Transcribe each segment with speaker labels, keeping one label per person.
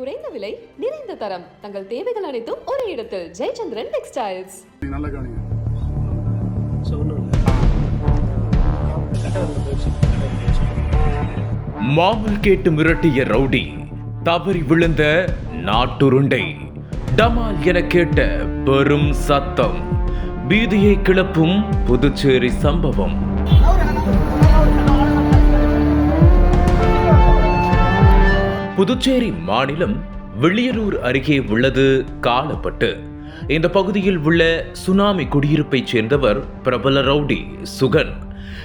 Speaker 1: குறைந்த விலை நிறைந்த தரம். தங்கள் தேவைகள் அனைத்தும் ஒரே இடத்தில். ஜெயச்சந்திரன் டெக்ஸ்டைல்ஸ்.
Speaker 2: நல்லா கவனிங்க.
Speaker 3: மாமல் கேட்டு மிரட்டிய ரவுடி தவறி விழுந்த நாட்டுருண்டை. டமால் என கேட்ட பெரும் சத்தம். பீதியை கிளப்பும் புதுச்சேரி சம்பவம். புதுச்சேரி மாநிலம் வெளியனூர் அருகே உள்ளது காலப்பட்டு. இந்த பகுதியில் உள்ள சுனாமி குடியிருப்பைச் சேர்ந்தவர் பிரபல ரவுடி சுகன்.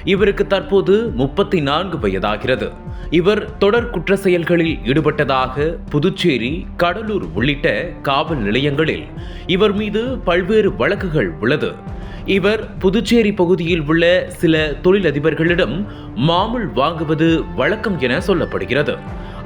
Speaker 3: இவருக்கு தற்போது முப்பத்தி நான்கு வயதாகிறது. இவர் தொடர் குற்ற செயல்களில் ஈடுபட்டதாக புதுச்சேரி கடலூர் உள்ளிட்ட காவல் நிலையங்களில் இவர் மீது பல்வேறு வழக்குகள் உள்ளது. இவர் புதுச்சேரி பகுதியில் உள்ள சில தொழிலதிபர்களிடம் மாமூல் வாங்குவது வழக்கம் என சொல்லப்படுகிறது.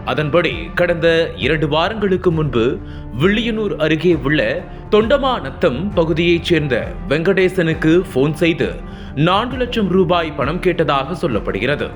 Speaker 3: அதன்படி கடந்த இரண்டு வாரங்களுக்கு முன்பு வில்லியனூர் அருகே உள்ள தொண்டமாநத்தம் பகுதியைச் சேர்ந்த வெங்கடேசனுக்கு போன் செய்து நான்கு லட்சம் ரூபாய் பணம் கேட்டதாக சொல்லப்படுகிறது.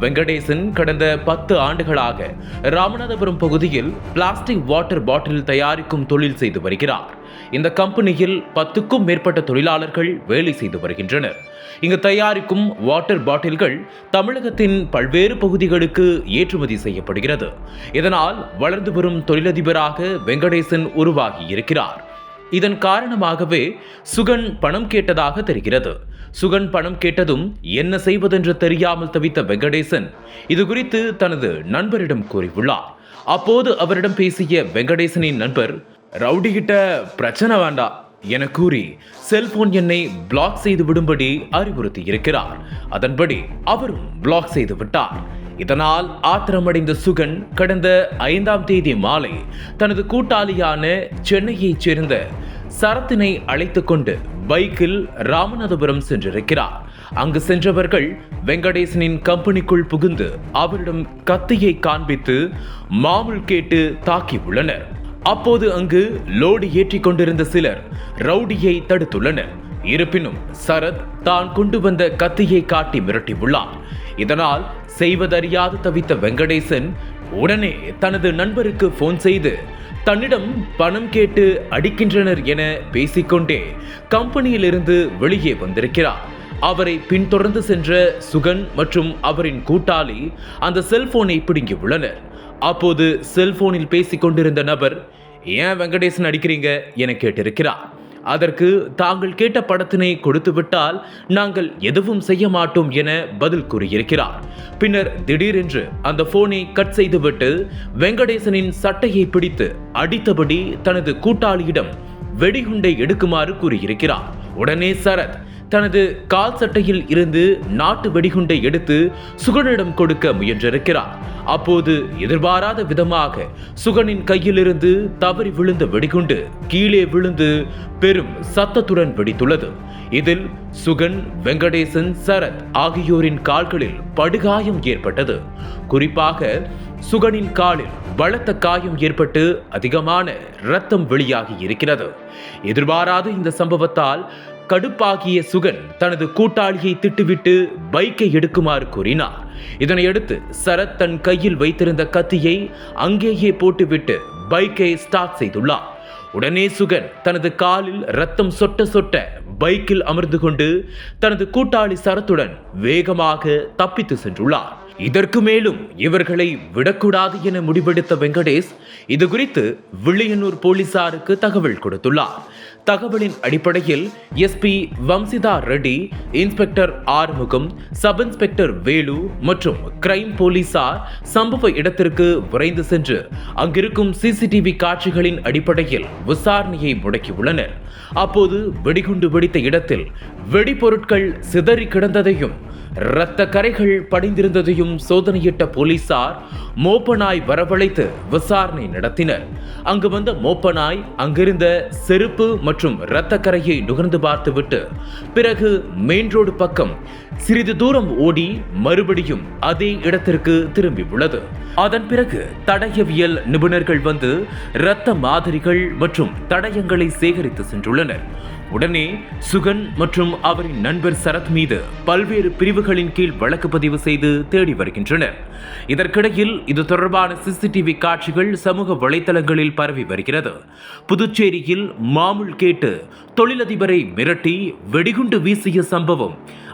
Speaker 3: வெங்கடேசன் கடந்த பத்து ஆண்டுகளாக ராமநாதபுரம் பகுதியில் பிளாஸ்டிக் வாட்டர் பாட்டில் தயாரிக்கும் தொழில் செய்து வருகிறார். இந்த கம்பெனியில் பத்துக்கும் மேற்பட்ட தொழிலாளர்கள் வேலை செய்து வருகின்றனர். இங்கு தயாரிக்கும் வாட்டர் பாட்டில்கள் தமிழகத்தின் பல்வேறு பகுதிகளுக்கு ஏற்றுமதி செய்யப்படுகிறது. இதனால் வளர்ந்து வரும் தொழிலதிபராக வெங்கடேசன் உருவாகி இருக்கிறார். இதன் காரணமாகவே சுகன் பணம் கேட்டதாக தெரிகிறது. சுகன் பணம் கேட்டதும் என்ன செய்வதென்று தெரியாமல் தவித்த வெங்கடேசன் இது குறித்து தனது நண்பரிடம் கூறியுள்ளார். அப்போது அவரிடம் பேசிய வெங்கடேசனின் நண்பர் ரவுடி கிட்ட பிரச்சனை வேண்டாம் என கூறி செல்போன் எண்ணை பிளாக் செய்து விடும்படி அறிவுறுத்தி இருக்கிறார். அதன்படி அவரும் பிளாக் செய்து விட்டார். இதனால் ஆத்திரமடைந்த சுகன் கடந்த ஐந்தாம் தேதி மாலை தனது கூட்டாளியான சென்னையைச் சேர்ந்த சரத்தினை அழைத்து கொண்டு பைக்கில் ராமநாதபுரம் சென்றிருக்கிறார். அங்கு சென்றவர்கள் வெங்கடேசனின் கம்பெனிக்குள் புகுந்து அவரிடம் கத்தியை காண்பித்து மாமூல் கேட்டு தாக்கியுள்ளனர். அப்போது அங்கு லோடு ஏற்றிக் கொண்டிருந்த சிலர் ரவுடியை தடுத்துள்ளனர். இருப்பினும் சரத் தான் கொண்டு வந்த கத்தியை காட்டி மிரட்டியுள்ளார் இதனால் செய்வதறியாது தவித்த வெங்கடேசன் உடனே தனது நண்பருக்கு போன் செய்து தன்னிடம் பணம் கேட்டு அடிக்கின்றனர் என பேசிக்கொண்டே கம்பெனியிலிருந்து வெளியே வந்திருக்கிறார். அவரை பின்தொடர்ந்து சென்ற சுகன் மற்றும் அவரின் கூட்டாளி அந்த செல்போனை பிடுங்கியுள்ளனர். அப்போது செல்போனில் பேசிக் கொண்டிருந்த நபர் ஏன் வெங்கடேசன் அடிக்கிறீங்க? என கேட்டிருக்கிறார். அதற்கு தாங்கள் கேட்ட படத்தினை கொடுத்துவிட்டால் நாங்கள் எதுவும் செய்ய மாட்டோம் என பதில் கூறியிருக்கிறார். பின்னர் திடீரென்று அந்த போனை கட் செய்துவிட்டு வெங்கடேசனின் சட்டையை பிடித்து அடித்தபடி தனது கூட்டாளியிடம் வெடிகுண்டை எடுக்குமாறு கூறியிருக்கிறார். உடனே சரத் தனது கால் சட்டையில் இருந்து நாட்டு வெடிகுண்டை எடுத்து சுகனிடம் கொடுக்க முயன்றிருக்கிறார். அப்போது எதிர்பாராத விதமாக சுகனின் கையிலிருந்து தவறி விழுந்த வெடிகுண்டு கீழே விழுந்து பெரும் சத்தத்துடன் வெடித்துள்ளது. இதில் சுகன் வெங்கடேசன் சரத் ஆகியோரின் கால்களில் படுகாயம் ஏற்பட்டது. குறிப்பாக சுகனின் காலில் பலத்த காயம் ஏற்பட்டு அதிகமான இரத்தம் வெளியாகி இருக்கிறது. எதிர்பாராத இந்த சம்பவத்தால் கடுப்பாகிய சுகன் தனது கூட்டாளியை திட்டுவிட்டு பைக்கை எடுக்குமாறு கூறினார். இதனையடுத்து சரத் தன் கையில் வைத்திருந்த கத்தியை அங்கேயே போட்டுவிட்டு பைக்கை ஸ்டார்ட் செய்துள்ளார். உடனே சுகன் தனது காலில் ரத்தம் சொட்ட சொட்ட பைக்கில் அமர்ந்து கொண்டு தனது கூட்டாளி சரத்துடன் வேகமாக தப்பித்து சென்றுள்ளார். இதற்கு மேலும் இவர்களை விடக்கூடாது என முடிவெடுத்த வெங்கடேஷ் இது குறித்து வில்லியனூர் போலீசாருக்கு தகவல் கொடுத்துள்ளார். தகவலின் அடிப்படையில் SP Vamsitha Reddy inspector Arumugam sub inspector Velu மற்றும் கிரைம் போலீசார் சம்பவ இடத்திற்கு விரைந்து சென்று அங்கிருக்கும் சிசிடிவி காட்சிகளின் அடிப்படையில் விசாரணையை முடக்கியுள்ளனர். அப்போது வெடிகுண்டு வெடித்த இடத்தில் வெடிபொருட்கள் சிதறி கிடந்ததையும் இரத்த கரைகள் படிந்திருந்ததையும் சோதனையிட்ட போலீசார் மோப்பனாய் வரவழைத்து விசாரணை நடத்தினர். அங்கு வந்த மோப்பனாய் அங்கிருந்த செருப்பு மற்றும் இரத்த கரையை நுகர்ந்து பார்த்துவிட்டு பிறகு மெயின் ரோடு பக்கம் சிறிது தூரம் ஓடி மறுபடியும் அதே இடத்திற்கு திரும்பி உள்ளது. அதன் பிறகு தடயவியல் நிபுணர்கள் வந்து இரத்த மாதிரிகள் மற்றும் தடயங்களை சேகரித்து சென்றுள்ளனர். உடனே சுகன் மற்றும் அவரின் நண்பர் சரத் மீது பல்வேறு பிரிவுகளின் கீழ் வழக்கு பதிவு செய்து தேடி வருகின்றனர். இதற்கிடையில் இது தொடர்பான சிசிடிவி காட்சிகள் சமூக வலைதளங்களில் பரவி வருகிறது. புதுச்சேரியில் மாமூல் கேட்டு தொழிலதிபரை மிரட்டி வெடிகுண்டு வீசிய சம்பவம்